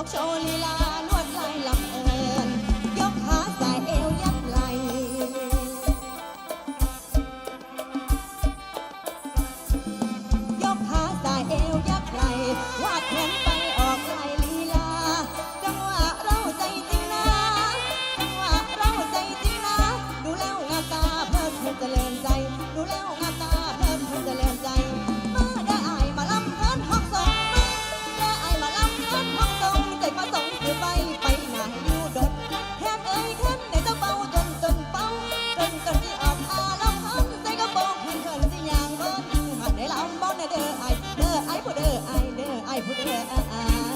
ออกโชว์ลีลาลวดลายลำเอิญยกขาสายเอวยับไหลยกขาสายเอวยับไหลวาดแผนไปออกลายลีลา จังหวะเราใจจริงนะจังหวะเราใจจริงนะดูแล้วหน้าตาเพลิดเพลินเจริญใจ love.